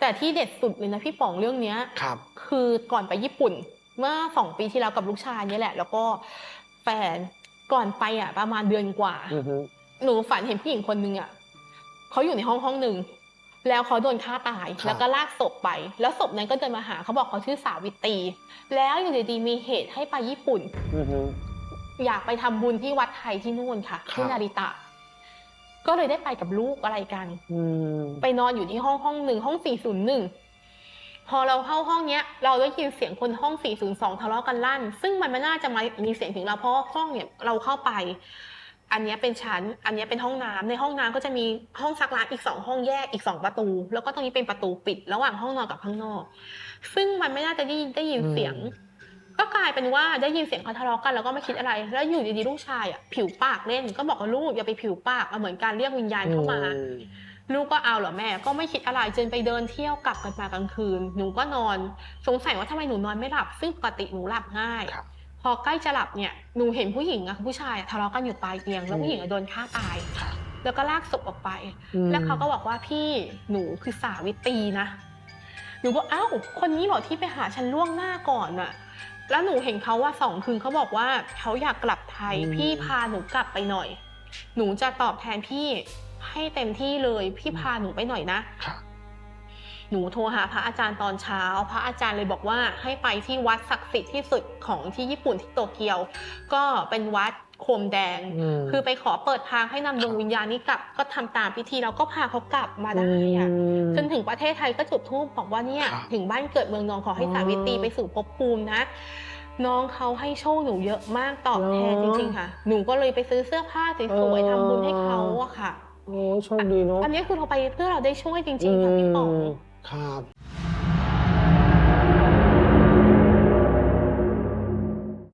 แต่ที่เด็ดสุดเลยนะพี่ป๋องเรื่องเนี้ยครับ คือก่อนไปญี่ปุ่น เมื่อสองปีที่แล้วกับลูกชายเนี่ยแหละ แล้วก็แฟนก่อนไปอะ ประมาณเดือนกว่า อือฮึหนูฝันเห็นผู้หญิงคนนึงอะเขาอยู่ในห้องห้องหนึ่งแล้วเขาโดนฆ่าตายแล้วก็ลากศพไป แล้วศพนั้นก็เดินมาหาเขาบอกเขาชื่อสาวิตรีแล้วอยู่ดีๆมีเหตุให้ไปญี่ปุ่น อือฮึ อยากไปทำบุญที่วัดไทยที่นู่นค่ะครับที่นาริตะ ก็เลยได้ไปกับลูกอะไรกันอืมไปนอนอยู่ที่ห้องห้องหนึ่งห้อง401พอเราเข้าห้องเนี้ย เราได้ยินเสียงคนห้อง 402 ทะเลาะกันลั่น ซึ่งมันไม่น่าจะมามีเสียงถึงเราเพราะว่าห้องเนี่ยเราเข้าไป อันเนี้ยเป็นชั้น อันเนี้ยเป็นห้องน้ำในห้องน้ำก็จะมีห้องซักล้างอีกสองห้องแยกอีกสองประตู แล้วก็ตรงนี้เป็นประตูปิด ระหว่างห้องนอนกับข้างนอก ซึ่งมันไม่น่าจะได้ได้ยินเสียง ก็กลายเป็นว่าได้ยินเสียงเขาทะเลาะกันแล้วก็ไม่คิดอะไร แล้วอยู่ดีๆลูกชายอะผิวปากเล่นก็บอกว่าลูกอย่าไปผิวปากเอาเหมือนการเรียกวิญญาณเข้ามาอืมลูกก็เอาเหรอแม่ ก็ไม่คิดอะไรจนไปเดินเที่ยวกลับกันมากลางคืน หนูก็นอน สงสัยว่าทำไมหนูนอนไม่หลับ ซึ่งปกติหนูหลับง่ายครับพอใกล้จะหลับเนี่ยหนูเห็นผู้หญิงอะผู้ชายอะทะเลาะกันอยู่ปลายเตียง แล้วอืมผู้หญิงอะโดนฆ่าตายครับแล้วก็ลากศพออกไปอืมแล้วเขาก็บอกว่าพี่หนูคือสาวิตรีนะ หนูบอกเอ้า คนนี้เหรอที่ไปหาฉันล่วงหน้าก่อนน่ะ แล้วหนูเห็นเขาว่าสองคืนเขาบอกว่าเขาอยากกลับไทยพี่พาหนูกลับไปหน่อย หนูจะตอบแทนพี่ให้เต็มที่เลยพี่พาหนูไปหน่อยนะครับหนูโทรหาพระอาจารย์ตอนเช้า พระอาจารย์เลยบอกว่าให้ไปที่วัดศักดิ์สิทธิ์ที่สุดของที่ญี่ปุ่นที่โตเกียว ก็เป็นวัด โคมแดงมคือไปขอเปิดทางให้นำดวงวิญญาณนี้กลับ ก็ทำตามพิธีแล้วก็พาเขากลับมาได้อะอืมจนถึงประเทศไทยก็จุดธูปบอกว่าเนี่ยครับถึงบ้านเกิดเมืองนอนขอให้อ๋อสาวิตรีไปสู่ภพภูมินะน้องเขาให้โชคหนูเยอะมากตอบแทนเหรจอริงๆค่ะ หนูก็เลยไปซื้อเสื้อผ้าสวยเออๆทำบุญให้เขาอะค่ะ โอ้โชคดีเนาะ อันนี้คือเราไปเพื่อเราได้ช่วยจริงๆค่ะพี่ป๋องม